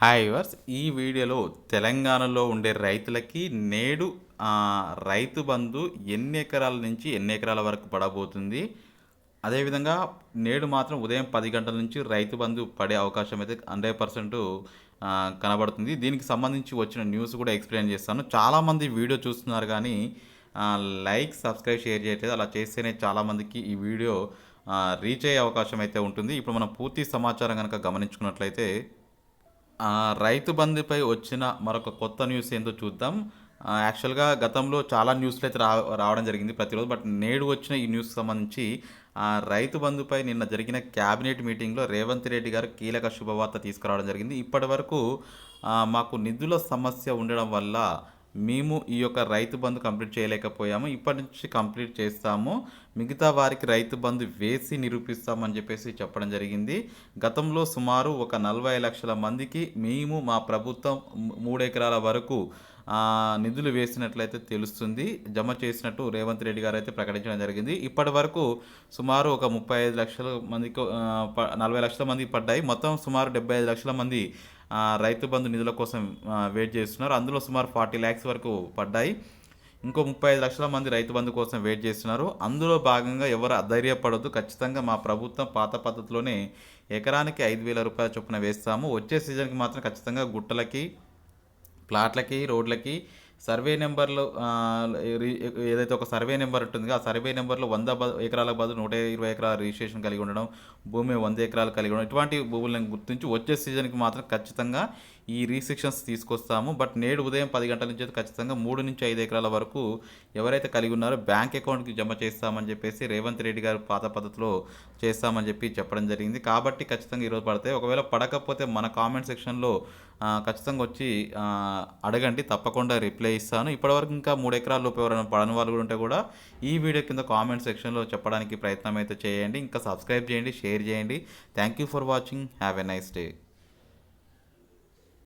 Hi verse ఈ వీడియోలో తెలంగాణలో ఉండే రైతులకి నేడు రైతు బంధు ఎన్ని ఎకరాల నుంచి ఎన్ని ఎకరాల వరకు పడబోతుంది? అదేవిధంగా నేడు మాత్రం ఉదయం పది గంటల నుంచి రైతు బంధు పడే అవకాశం అయితే హండ్రెడ్ పర్సెంట్ కనబడుతుంది. దీనికి సంబంధించి వచ్చిన న్యూస్ కూడా ఎక్స్ప్లెయిన్ చేస్తాను. చాలామంది వీడియో చూస్తున్నారు కానీ లైక్ సబ్స్క్రైబ్ షేర్ చేయట్లేదు. అలా చేస్తేనే చాలామందికి ఈ వీడియో రీచ్ అయ్యే అవకాశం అయితే ఉంటుంది. ఇప్పుడు మనం పూర్తి సమాచారం కనుక గమనించుకున్నట్లయితే రైతు బంధుపై వచ్చిన మరొక కొత్త న్యూస్ ఏందో చూద్దాం. యాక్చువల్గా గతంలో చాలా న్యూస్లు అయితే రా రావడం జరిగింది ప్రతిరోజు బట్ నేడు వచ్చిన ఈ న్యూస్ సంబంధించి రైతు బంధుపై నిన్న జరిగిన క్యాబినెట్ మీటింగ్లో రేవంత్ రెడ్డి గారు కీలక శుభవార్త తీసుకురావడం జరిగింది. ఇప్పటి వరకు మాకు నిధుల సమస్య ఉండడం వల్ల మేము ఈ యొక్క రైతు బంధు కంప్లీట్ చేయలేకపోయాము. ఇప్పటి నుంచి కంప్లీట్ చేస్తాము. మిగతా వారికి రైతు బంధు వేసి నిరూపిస్తామని చెప్పేసి చెప్పడం జరిగింది. గతంలో సుమారు ఒక నలభై లక్షల మందికి మేము మా ప్రభుత్వం మూడెకరాల మూడు ఎకరాల వరకు నిధులు వేసినట్లయితే తెలుస్తుంది. జమ చేసినట్టు రేవంత్ రెడ్డి గారు అయితే ప్రకటించడం జరిగింది. ఇప్పటి వరకు సుమారు ఒక ముప్పై ఐదు లక్షల మందికి ప- నలభై లక్షల మందికి పడ్డాయి. మొత్తం సుమారు డెబ్బై ఐదు లక్షల మంది రైతు బంధు నిధుల కోసం వెయిట్ చేస్తున్నారు. అందులో సుమారు ఫార్టీ ల్యాక్స్ వరకు పడ్డాయి. ఇంకో ముప్పై ఐదు లక్షల మంది రైతు బంధు కోసం వెయిట్ చేస్తున్నారు. అందులో భాగంగా ఎవరు అధైర్యపడద్దు. ఖచ్చితంగా మా ప్రభుత్వం పాత పద్ధతిలోనే ఎకరానికి ఐదు వేల రూపాయల చొప్పున వేస్తాము. వచ్చే సీజన్కి మాత్రం ఖచ్చితంగా గుట్టలకి ప్లాట్లకి రోడ్లకి సర్వే నెంబర్లు ఏదైతే ఒక సర్వే నెంబర్ ఉంటుంది ఆ సర్వే నెంబర్లో వంద ఎకరాల ఎకరాలకు బదులు నూట ఇరవై ఎకరాల రిజిస్ట్రేషన్ కలిగి ఉండడం భూమి వంద ఎకరాలు కలిగి ఉండడం ఇటువంటి భూములను గుర్తించి వచ్చే సీజన్కి మాత్రం ఖచ్చితంగా ఈ రీస్ట్రిక్షన్స్ తీసుకొస్తాము. బట్ నేడు ఉదయం పది గంటల నుంచి అయితే ఖచ్చితంగా మూడు నుంచి ఐదు ఎకరాల వరకు ఎవరైతే కలిగి ఉన్నారో బ్యాంక్ అకౌంట్కి జమ చేస్తామని చెప్పేసి రేవంత్ రెడ్డి గారు పాత పద్ధతిలో చేస్తామని చెప్పి చెప్పడం జరిగింది. కాబట్టి ఖచ్చితంగా ఈరోజు పడతాయి ఒకవేళ పడకపోతే మన కామెంట్ సెక్షన్లో ఖచ్చితంగా వచ్చి అడగండి. తప్పకుండా రిప్లై ఇస్తాను. ఇప్పటివరకు ఇంకా మూడు ఎకరాల లోపు ఎవరైనా పడని వాళ్ళు కూడా ఉంటే కూడా ఈ వీడియో కింద కామెంట్ సెక్షన్లో చెప్పడానికి ప్రయత్నం అయితే చేయండి. ఇంకా సబ్స్క్రైబ్ చేయండి షేర్ చేయండి. Thank you for watching have a nice day